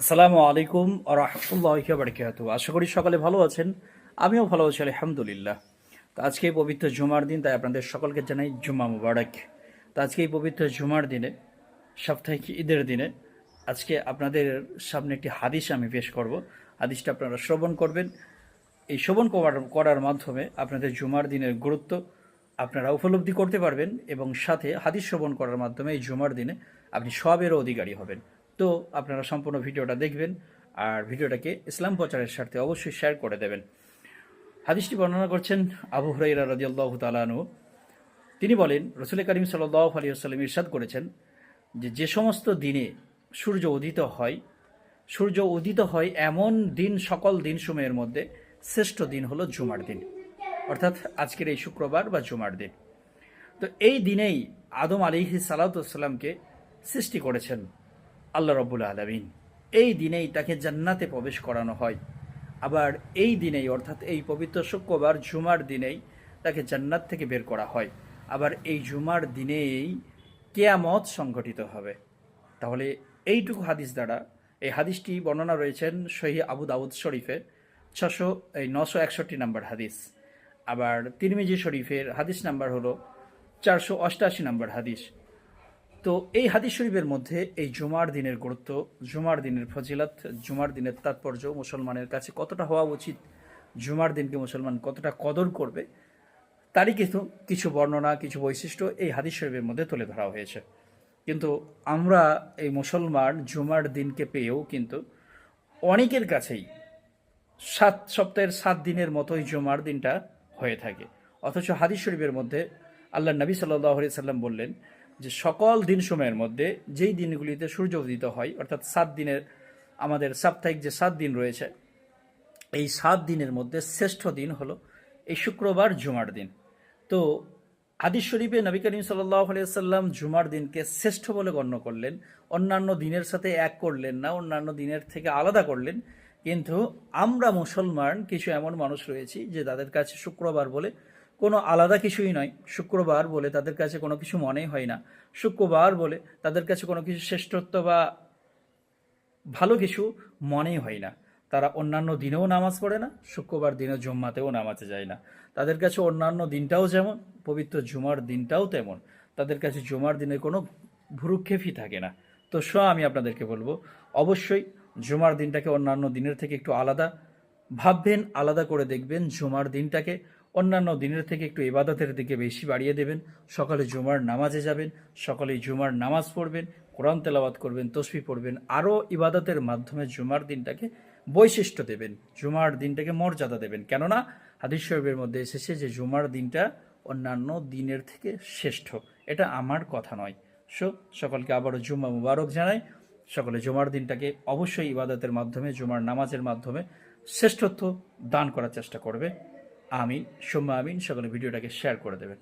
আসসালামু আলাইকুম রহমতুল্লাহ বারকাত আশা করি সকালে ভালো আছেন, আমিও ভালো আছি, আলহামদুলিল্লাহ। তো আজকে এই পবিত্র জুমার দিন, তাই আপনাদের সকলকে জানাই জুমা মুবারক। তো আজকে এই পবিত্র জুমার দিনে, সাপ্তাহিক ঈদের দিনে, আজকে আপনাদের সামনে একটি হাদিস আমি পেশ করব। হাদিসটা আপনারা শ্রবণ করবেন। এই শ্রবণ করার মাধ্যমে আপনাদের জুমার দিনের গুরুত্ব আপনারা উপলব্ধি করতে পারবেন এবং সাথে হাদিস শ্রবণ করার মাধ্যমে এই জুমার দিনে আপনি সবেরও অধিকারী হবেন। তো আপনারা সম্পূর্ণ ভিডিওটা দেখবেন আর ভিডিওটাকে ইসলাম প্রচারের স্বার্থে অবশ্যই শেয়ার করে দেবেন। হাদিসটি বর্ণনা করছেন আবু হুরাইরা রাদিয়াল্লাহু তালানু তিনি বলেন, রসুল করিম সাল্লাহ আলী আসসালাম ইরশাদ করেছেন যে যে সমস্ত দিনে সূর্য উদিত হয়, সূর্য উদিত হয় এমন দিন, সকল দিন সময়ের মধ্যে শ্রেষ্ঠ দিন হলো জুমার দিন, অর্থাৎ আজকের এই শুক্রবার বা জুমার দিন। তো এই দিনেই আদম আলিহি সালাতামকে সৃষ্টি করেছেন। আল্লাহ রব্বুল আলমিন। এই দিনেই তাকে জান্নাতে প্রবেশ করানো হয়। আবার এই দিনেই, অর্থাৎ এই পবিত্র শুক্রবার জুমার দিনেই তাকে জান্নাত থেকে বের করা হয়। আবার এই জুমার দিনেই কেয়ামত সংঘটিত হবে। তাহলে এইটুকু হাদিস দ্বারা এই হাদিসটি বর্ণনা রয়েছেন সহি আবু দাউদ শরীফে, ছশো, এই নশো একষট্টি নাম্বার হাদিস। আবার তিরমিজি শরীফের হাদিস নাম্বার হলো চারশো অষ্টাশি নাম্বার হাদিস। তো এই হাদিস শরীফের মধ্যে এই জুমার দিনের গুরুত্ব, জুমার দিনের ফজিলত, জুমার দিনের তাৎপর্য মুসলমানের কাছে কতটা হওয়া উচিত, জুমার দিনকে মুসলমান কতটা কদর করবে, তারই কিন্তু কিছু বর্ণনা, কিছু বৈশিষ্ট্য এই হাদিস শরীফের মধ্যে তুলে ধরা হয়েছে। কিন্তু আমরা এই মুসলমান জুমার দিনকে পেয়েও কিন্তু অনেকের কাছেই সাত সপ্তাহের সাত দিনের মতোই জুমার দিনটা হয়ে থাকে। অথচ হাদিস শরীফের মধ্যে আল্লাহ নবী সাল্লাহ সাল্লাম বললেন যে সকল দিন সময়ের মধ্যে যেই দিনগুলিতে সূর্য উদিত হয়, অর্থাৎ সাত দিনের আমাদের সাপ্তাহিক যে সাত দিন রয়েছে, এই সাত দিনের মধ্যে শ্রেষ্ঠ দিন হলো এই শুক্রবার জুমার দিন। তো হাদিস শরীফে নবী করিম সাল্লাম জুমার দিনকে শ্রেষ্ঠ বলে গণ্য করলেন, অন্যান্য দিনের সাথে এক করলেন না, অন্যান্য দিনের থেকে আলাদা করলেন। কিন্তু আমরা মুসলমান, কিছু এমন মানুষ রয়েছি যে তাদের কাছে শুক্রবার বলে কোনো আলাদা কিছুই নয়। শুক্রবার বলে তাদের কাছে কোনো কিছু মনেই হয় না। শুক্রবার বলে তাদের কাছে কোনো কিছু শ্রেষ্ঠত্ব বা ভালো কিছু মনেই হয় না। তারা অন্যান্য দিনেও নামাজ পড়ে না, শুক্রবার দিনে জুম্মাতেও নামাজে যায় না। তাদের কাছে অন্যান্য দিনটাও যেমন, পবিত্র জুমার দিনটাও তেমন। তাদের কাছে জুমার দিনে কোনো ভুরুক্ষেপই থাকে না। তো স আমি আপনাদেরকে বলব, অবশ্যই জুমার দিনটাকে অন্যান্য দিনের থেকে একটু আলাদা ভাববেন, আলাদা করে দেখবেন। জুমার দিনটাকে অন্যান্য দিনের থেকে একটু ইবাদতের দিকে বেশি বাড়িয়ে দেবেন। সকালে জুমার নামাজে যাবেন, সকালে জুমার নামাজ পড়বেন, কোরআন তেলাওয়াত করবেন, তসবি পড়বেন, আরও ইবাদতের মাধ্যমে জুমার দিনটাকে বৈশিষ্ট্য দেবেন, জুমার দিনটাকে মর্যাদা দেবেন। কেননা, হাদিস শরীফের মধ্যে এসেছে যে জুমার দিনটা অন্যান্য দিনের থেকে শ্রেষ্ঠ। এটা আমার কথা নয়। সো, সকলকে আবারও জুম্মা মুবারক জানাই। সকলে জুমার দিনটাকে অবশ্যই ইবাদতের মাধ্যমে, জুমার নামাজের মাধ্যমে শ্রেষ্ঠত্ব দান করার চেষ্টা করবে। আমি সোম্যা আমিন সকলে ভিডিওটাকে শেয়ার করে দেবেন।